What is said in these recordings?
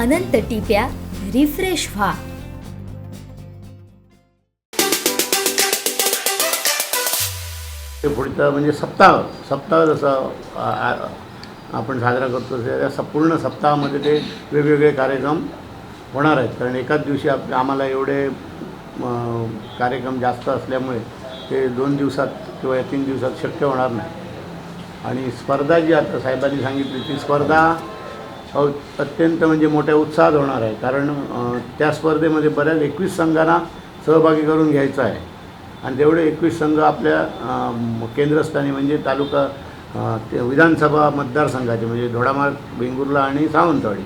अनंत टिप्या refresh व्हा. ते पुढचं म्हणजे सप्ताह सप्ताह जसं आपण साजरा करतो तसं या सप्ताहामध्ये ते वेगवेगळे कार्यक्रम होणार आहेत. कारण एकाच दिवशी आप आम्हाला एवढे कार्यक्रम जास्त असल्यामुळे ते दोन दिवसात किंवा या तीन दिवसात शक्य होणार नाही. आणि स्पर्धा जी आता साहेबांनी सांगितली ती स्पर्धा अत्यंत म्हणजे मोठ्या उत्साहात होणार आहे. कारण त्या स्पर्धेमध्ये बऱ्याच एकवीस संघांना सहभागी करून घ्यायचं आहे. आणि तेवढे एकवीस संघ आपल्या केंद्रस्थानी म्हणजे तालुका ते विधानसभा मतदारसंघाचे म्हणजे धोडामार्ग वेंगुर्ला आणि सावंतवाडी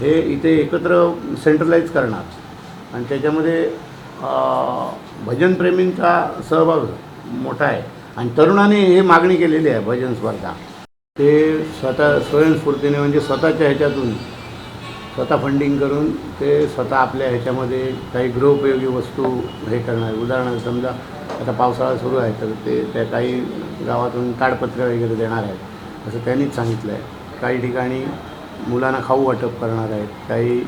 हे इथे एकत्र सेंट्रलाइज करणार. आणि त्याच्यामध्ये भजनप्रेमींचा सहभाग मोठा आहे. आणि तरुणांनी हे मागणी केलेली आहे भजन स्पर्धा. ते स्वतः स्वयंस्फूर्तीने म्हणजे स्वतःच्या ह्याच्यातून स्वतः फंडिंग करून ते स्वतः आपल्या ह्याच्यामध्ये काही गृहोपयोगी वस्तू हे करणार. उदाहरणार्थ समजा आता पावसाळा सुरू आहे तर ते त्या काही गावातून ताडपत्र वगैरे देणार आहेत. असं त्यांनीच सांगितलं आहे. काही ठिकाणी मुलांना खाऊ वाटप करणार आहेत काही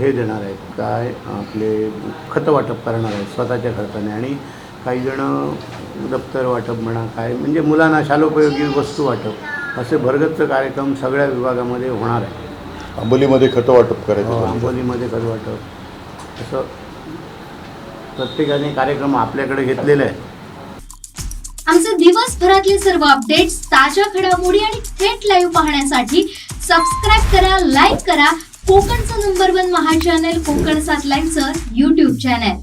हे देणार आहेत काय आपले खतं वाटप करणार आहेत स्वतःच्या खर्चाने. आणि काही जणं दप्तर वाटप म्हणा काय म्हणजे मुलांना शालोपयोगी वस्तू वाटप असे भरगच्च कार्यक्रम सगळ्या विभागामध्ये होणार आहे आंबोलीमध्ये खतं वाटप करायचं हो. आंबोलीमध्ये खत वाटप. असं प्रत्येकाने कार्यक्रम आपल्याकडे घेतलेले आहेत. आमचे दिवसभरातले सर्व अपडेट्स ताज्या घडामोडी आणि थेट लाईव्ह पाहण्यासाठी सबस्क्राईब करा लाईक करा. कोकणचं नंबर वन महा चॅनल कोकण सात लाईव्हचं युट्यूब चॅनल